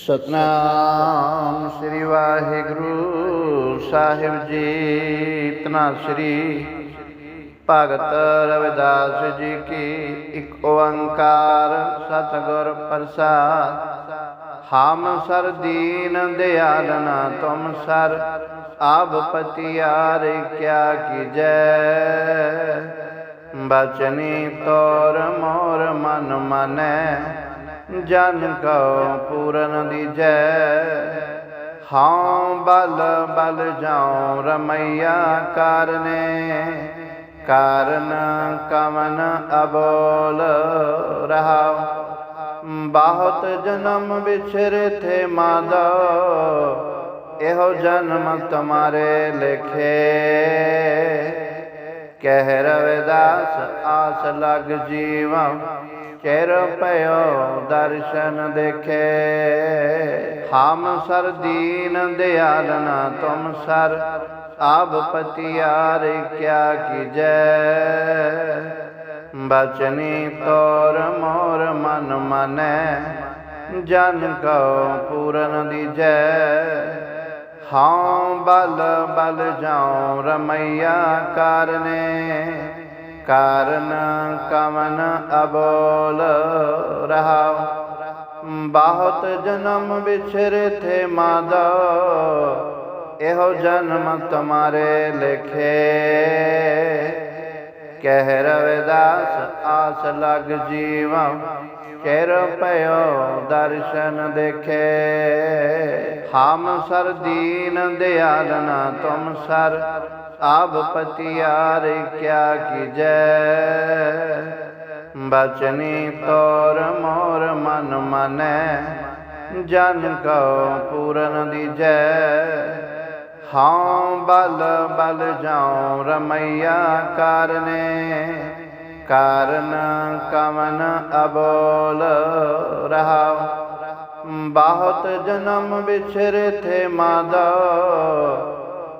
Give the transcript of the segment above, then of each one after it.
ਸਤਨਾਮ ਸ੍ਰੀ ਵਾਹਿਗੁਰੂ ਸਾਹਿਬ ਜੀ। ਤਨਾ ਸ੍ਰੀ ਭਗਤ ਰਵਿਦਾਸ ਜੀ ਕੀ ਇੱਕ ਓੰਕਾਰ ਸਤਿਗੁਰ ਪ੍ਰਸਾਦ। ਹਮ ਸਰ ਦੀਨ ਦਿਆਲਨਾ ਤੁਮ ਸਰ, ਆਪ ਪਤਿਆਰ ਕਿਆ ਕੀਜੈ ਬਚਨੀ ਤੋਰ ਮੋਰ ਮਨ ਮਨੈ ਜਨ ਕਉ ਪੂਰਨ ਦੀਜੈ। ਹਾਂ ਬਲ ਬਲ ਜਾਉ ਰਮਈਆ ਕਰਨੇ। ਕਾਰਨ ਕਮਨ ਅਬੋਲ ਰਹਾ ਬਹੁਤ ਜਨਮ ਵਿਛਰੇ ਥੇ ਮਾਦਾ। ਇਹੋ ਜਨਮ ਤੁਮਾਰੇ ਲਿਖੇ। ਕਹਿ ਰਵਿਦਾਸ ਆਸ ਲਗ ਜੀਵਾ ਚਿਰ ਪਇਓ ਦਰਸ਼ਨ ਦੇਖੇ। ਹਮ ਸਰ ਦੀਨ ਦਿਆਲਨਾ ਤੁਮ ਸਰ ਆਬ ਪਤਿਆਰ ਕਿਆ ਕੀਜੈ। ਬਚਨੀ ਤੋਰ ਮੋਰ ਮਨ ਮਨੈ, ਜਨ ਕਉ ਪੂਰਨ ਦੀਜੈ। ਹਾਂ ਬਲ ਬਲ ਜਾਉ ਰਮਈਆ ਕਰਨੇ ਕਾਰਨ ਕਮਨ ਅਬੋਲ ਰਹਾ ਬਹੁਤ ਜਨਮ ਵਿਛਰੇ ਥੇ ਮਾਦਾ। ਇਹੋ ਜਨਮ ਤੁਮਾਰੇ ਲਿਖੇ। ਕਹਿ ਰਵਿਦਾਸ ਆਸ ਲਗ ਜੀਵਾ ਚਿਰ ਪਇਓ ਦਰਸ਼ਨ ਦੇਖੇ। ਹਮ ਸਰ ਦੀਨ ਦਿਆਲਨਾ ਤੁਮ ਸਰ। ਆਬ ਪਤਿਆਰ ਕਿਆ ਕੀਜੈ ਬਚਨੀ ਤੋਰ ਮੋਰ ਮਨ ਮਨੈ, ਜਨ ਕਉ ਪੂਰਨ ਦੀਜੈ। ਹਾਂ ਬਲ ਬਲ ਜਾਉ ਰਮਈਆ ਕਰਨੇ, ਕਾਰਨ ਕਮਨ ਅਬੋਲ ਰਹਾ ਬਹੁਤ ਜਨਮ ਵਿਛਰੇ ਥੇ ਮਾਦਾ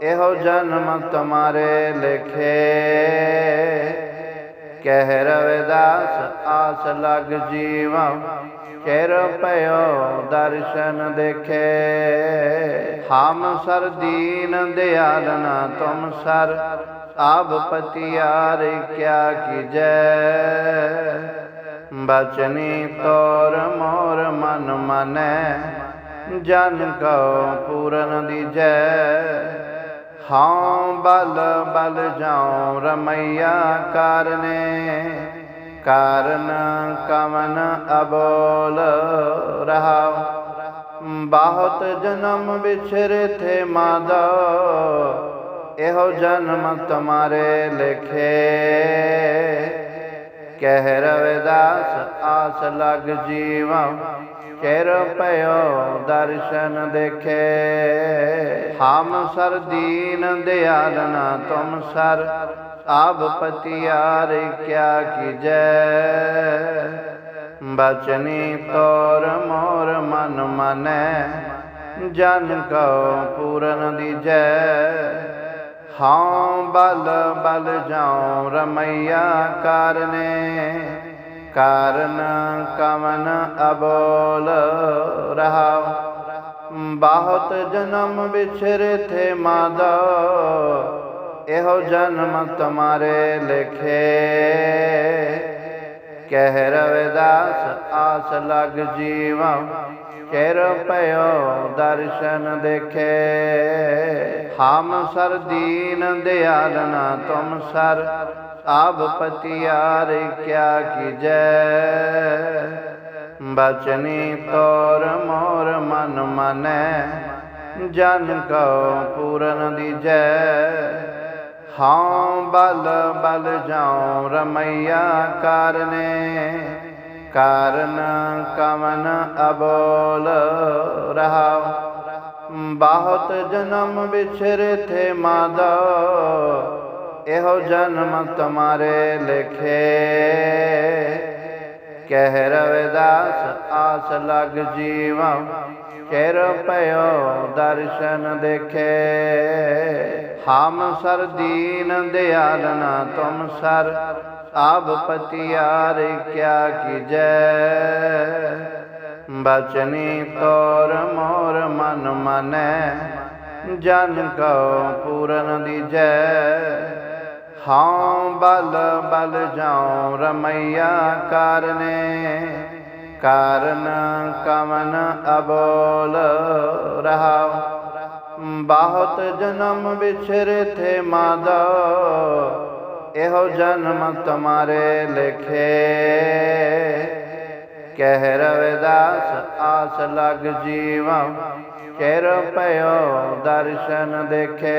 ਇਹੋ ਜਨਮ ਤੁਮਾਰੇ ਲਿਖੇ। ਕਹਿ ਰਵਿਦਾਸ ਆਸ ਲਗ ਜੀਵਾ ਚਿਰ ਪਇਓ ਦਰਸ਼ਨ ਦੇਖੇ। ਹਮ ਸਰ ਦੀਨ ਦਿਆਲਨਾ ਤੁਮ ਸਰ ਆਬ ਪਤਿਆਰ ਕਿਆ ਕੀਜੈ। ਬਚਨੀ ਤੋਰ ਮੋਰ ਮਨ ਮਨੈ, ਜਨ ਕਉ ਪੂਰਨ ਦੀਜੈ। ਹਾਂ, ਬਲ ਬਲ ਜਾਉ ਰਮਈਆ ਕਰਨੇ। ਕਾਰਨ ਕਵਨ ਅਬੋਲ ਰਹਾ ਬਹੁਤ ਜਨਮ ਵਿਛਰੇ ਥੇ ਮਾਦਾ। ਇਹੋ ਜਨਮ ਤੁਮਾਰੇ ਲਿਖੇ। ਕਹਿ ਰਵਿਦਾਸ, ਆਸ ਲਗ ਜੀਵਾ, ਚਿਰ ਪਇਓ ਦਰਸ਼ਨ ਦੇਖੇ। ਹਮ ਸਰ ਦੀਨ ਦਿਆਲਨਾ ਤੁਮ ਸਰ ਆਬ ਪਤਿਆਰ ਕਿਆ ਕੀਜੈ। ਬਚਨੀ ਤੋਰ ਮੋਰ ਮਨ ਮਨੈ, ਜਨ ਕਉ ਪੂਰਨ ਦੀਜੈ। ਹਾਂ, ਬਲ ਬਲ ਜਾਉ ਰਮਈਆ ਕਰਨੇ। ਕਾਰਨ ਕਵਨ ਅਬੋਲ ਰਹਾ ਬਹੁਤ ਜਨਮ ਵਿਛਰੇ ਥੇ ਮਾਦਾ। ਇਹੋ ਜਨਮ ਤੁਮਾਰੇ ਲਿਖੇ। ਕਹਿ ਰਵਿਦਾਸ ਆਸ ਲਗ ਜੀਵਾ। ਚਿਰ ਪਇਓ ਦਰਸ਼ਨ ਦੇਖੇ। ਹਮ ਸਰ ਦੀਨ ਦਿਆਲਨਾ ਤੁਮ ਸਰ ਆਬ ਪਤਿਆਰ ਕਿਆ ਕੀਜੈ ਬਚਨੀ ਤੋਰ ਮੋਰ ਮਨ ਮਨੈ, ਜਨ ਕਉ ਪੂਰਨ ਦੀਜੈ ਹਾਂ ਬਲ ਬਲ ਜਾਉ ਰਮਈਆ ਕਰਨੇ ਕਾਰਨ ਕਮਨ ਅਬੋਲ ਰਹਾ ਬਹੁਤ ਜਨਮ ਵਿਛਰੇ ਥੇ ਮਾਦਾ। ਇਹੋ ਜਨਮ ਤੁਮਾਰੇ ਲਿਖੇ। ਕਹਿ ਰਵਿਦਾਸ, ਆਸ ਲਗ ਜੀਵਾ। ਚਿਰ ਪਇਓ ਦਰਸ਼ਨ ਦੇਖੇ। ਹਮ ਸਰ ਦਿਆਲ ਨਾ ਤੁਮ ਸਰ ਆਬ ਪਤਿਆਰ ਕਿਆ ਕੀਜੈ ਬਚਨੀ ਤੋਰ ਮੋਰ ਮਨ ਮਾਨੈ, ਜਨ ਕਉ ਪੂਰਨ ਦੀਜੈ ਹਾਂ ਬਲ ਬਲ ਜਾਉ ਰਮਈਆ ਕਾਰਨੇ, ਕਾਰਨ ਕਮਨ ਅਬੋਲ ਰਹਾਉ। ਬਹੁਤ ਜਨਮ ਵਿਛਰੇ ਥੇ ਮਾਦਾ ਇਹੋ ਜਨਮ ਤੁਮਾਰੇ ਲਿਖੇ। ਕਹਿ ਰਵਿਦਾਸ, ਆਸ ਲਗ ਜੀਵਾ। ਚਿਰ ਪਇਓ ਦਰਸ਼ਨ ਦੇਖੇ।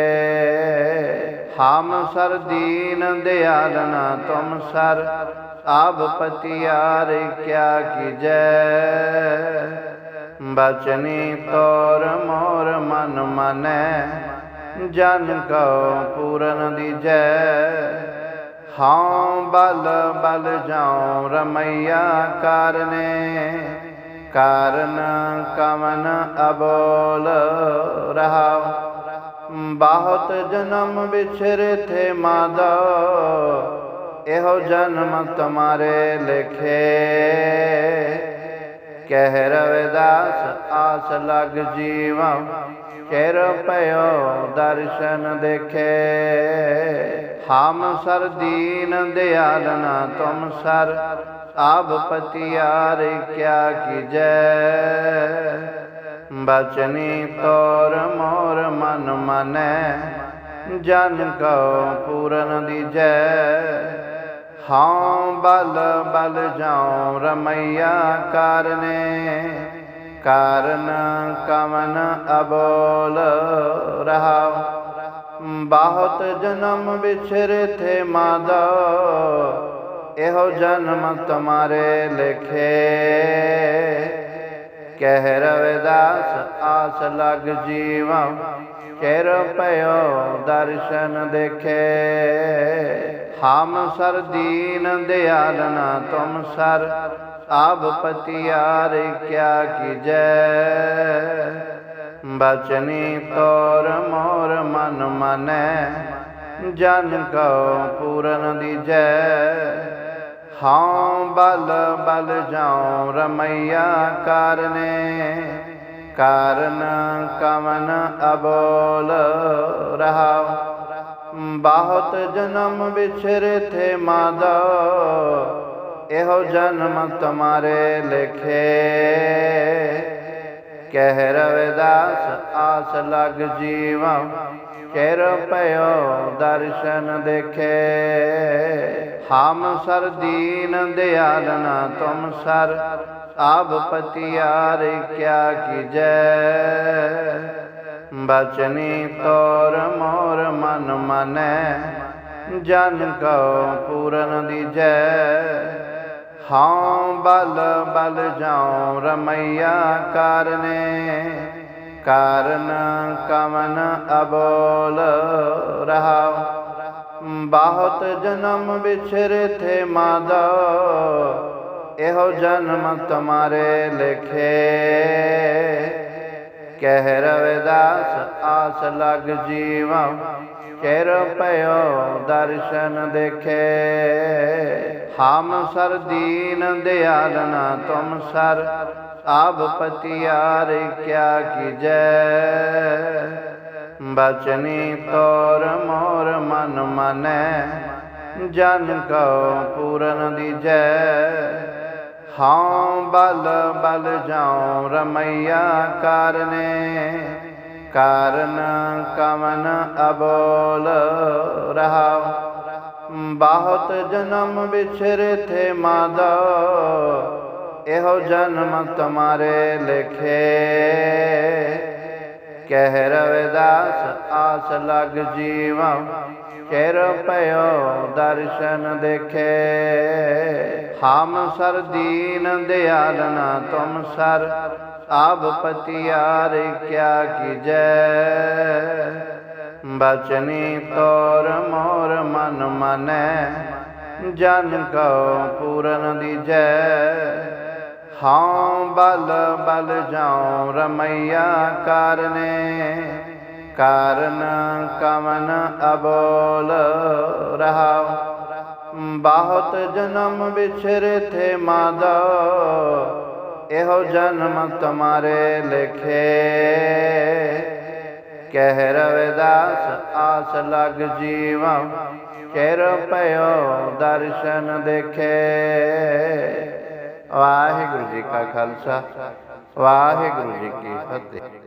ਹਮ ਸਰ ਦੀਨ ਦਿਆਲਨ, ਤੁਮ ਸਰ ਆਬ ਪਤਿਆਰ ਕਿਆ ਕੀਜੈ। ਬਚਨੀ ਤੋਰ ਮੋਰ ਮਨ ਮਾਨੈ, ਜਨ ਕਉ ਪੂਰਨ ਦੀਜੈ। ਹਾਂ, ਬਲ ਬਲ ਜਾਉ ਰਮਈਆ ਕਾਰਨੇ। ਕਾਰਨ ਕਵਨ ਅਬੋਲ ਰਹਾਉ। ਬਹੁਤ ਜਨਮ ਵਿਛਰੇ ਥੇ ਮਾਦਾ। ਇਹੋ ਜਨਮ ਤੁਮਾਰੇ ਲਿਖੇ। ਕਹਿ ਰਵਿਦਾਸ ਆਸ ਲਗ ਜੀਵਾ। ਚਿਰ ਪਇਓ ਦਰਸ਼ਨ ਦੇਖੇ। ਹਮ ਸਰ ਦੀਨ ਦਿਆਲਨ, ਤੁਮ ਸਰ ਆਬ ਪਤਿਆਰ ਕਿਆ ਕੀਜੈ ਬਚਨੀ ਤੋਰ ਮੋਰ ਮਨ ਮਾਨੈ, ਜਨ ਕਉ ਪੂਰਨ ਦੀਜੈ ਹਾਂ ਬਲ ਬਲ ਜਾਉ ਰਮਈਆ ਕਾਰਨੇ, ਕਾਰਨ ਕਮਨ ਅਬੋਲ ਰਹਾਉ। ਬਹੁਤ ਜਨਮ ਵਿਛਰੇ ਥੇ ਮਾਦਾ, ਇਹੋ ਜਨਮ ਤੁਮਾਰੇ ਲਿਖੇ। ਕਹਿ ਰਵਿਦਾਸ ਆਸ ਲਗ ਜੀਵਾ, ਚਿਰ ਪਇਓ ਦਰਸ਼ਨ ਦੇਖੇ। ਹਮ ਸਰ ਦੀਨ ਦਿਆਲਨ ਤੁਮ ਸਰ ਆਬ ਪਤਿਆਰ ਕਿਆ ਕੀਜੈ ਬਚਨੀ ਤੋਰ ਮੋਰ ਮਨ ਮਾਨੈ, ਜਨ ਕਉ ਪੂਰਨ ਦੀਜੈ। ਹਾਂ ਬਲ ਬਲ ਜਾਉ ਰਮਈਆ ਕਾਰਨੇ, ਕਾਰਨ ਕਵਨ ਅਬੋਲ ਰਹਾਉ। ਬਹੁਤ ਜਨਮ ਵਿਛਰੇ ਥੇ ਮਾਦਾ, ਇਹੋ ਜਨਮ ਤੁਮਾਰੇ ਲਿਖੇ। ਕਹਿ ਰਵਿਦਾਸ, ਆਸ ਲਗ ਜੀਵਾ ਚਿਰ ਪਇਓ ਦਰਸ਼ਨ ਦੇਖੇ। ਹਮ ਸਰ ਦੀਨ ਦਿਆਲਨ ਤੁਮ ਸਰ ਆਬ ਪਤਿਆਰ ਕਿਆ ਕੀਜੈ। ਬਚਨੀ ਤੋਰ ਮੋਰ ਮਨ ਮਾਨੈ, ਜਨ ਕਉ ਪੂਰਨ ਦੀਜੈ। ਹਾਂ, ਬਲ ਬਲ ਜਾਉ ਰਮਈਆ ਕਾਰਨੇ। ਕਾਰਨ ਕਮਨ ਅਬੋਲ ਰਹਾਉ। ਬਹੁਤ ਜਨਮ ਵਿਛਰੇ ਥੇ ਮਾਦਾ। ਇਹੋ ਜਨਮ ਤੁਮਾਰੇ ਲਿਖੇ। ਕਹਿ ਰਵਿਦਾਸ ਆਸ ਲਗ ਜੀਵਾ। ਚਿਰ ਪਇਓ ਦਰਸ਼ਨ ਦੇਖੇ। ਹਮ ਸਰ ਦੀਨ ਦਿਆਲਨ, ਤੁਮ ਸਰ ਆਬ ਪਤਿਆਰ ਕਿਆ ਕੀਜੈ ਬਚਨੀ ਤੋਰ ਮੋਰ ਮਨ ਮਾਨੈ, ਜਨ ਕਉ ਪੂਰਨ ਦੀਜੈ ਹਾਂ ਬਲ ਬਲ ਜਾਉ ਰਮਈਆ ਕਾਰਨੇ ਕਾਰਨ ਕਮਨ ਅਬੋਲ ਰਹਾਉ। ਬਹੁਤ ਜਨਮ ਵਿਛਰੇ ਥੇ ਮਾਦਾ। ਇਹੋ ਜਨਮ ਤੁਮਾਰੇ ਲਿਖੇ। ਕਹਿ ਰਵਿਦਾਸ, ਆਸ ਲਗ ਜੀਵਾ। ਚਿਰ ਪਇਓ ਦਰਸ਼ਨ ਦੇਖੇ। ਹਮ ਸਰ ਦੀਨ ਦਿਆਲਨ ਤੁਮ ਸਰ। ਆਬ ਪਤਿਆਰ ਕਿਆ ਕੀਜੈ ਬਚਨੀ ਤੋਰ ਮੋਰ ਮਨ ਮਾਨੈ, ਜਨ ਕਉ ਪੂਰਨ ਦੀਜੈ। ਹਾਂ ਬਲ ਬਲ ਜਾਉ ਰਮਈਆ ਕਾਰਨੇ, ਕਾਰਨ ਕਵਨ ਅਬੋਲ ਰਹਾਉ। ਬਹੁਤ ਜਨਮ ਵਿਛਰੇ ਥੇ ਮਾਦਾ ਇਹੋ ਜਨਮ ਤੁਮਾਰੇ ਲਿਖੇ। ਕਹਿ ਰਵਿਦਾਸ ਆਸ ਲਗ ਜੀਵਾ ਚਿਰ ਪਇਓ ਦਰਸ਼ਨ ਦੇਖੇ। ਵਾਹਿਗੁਰੂ ਜੀ ਕਾ ਖਾਲਸਾ, ਵਾਹਿਗੁਰੂ ਜੀ ਕੀ ਫਤਿਹ।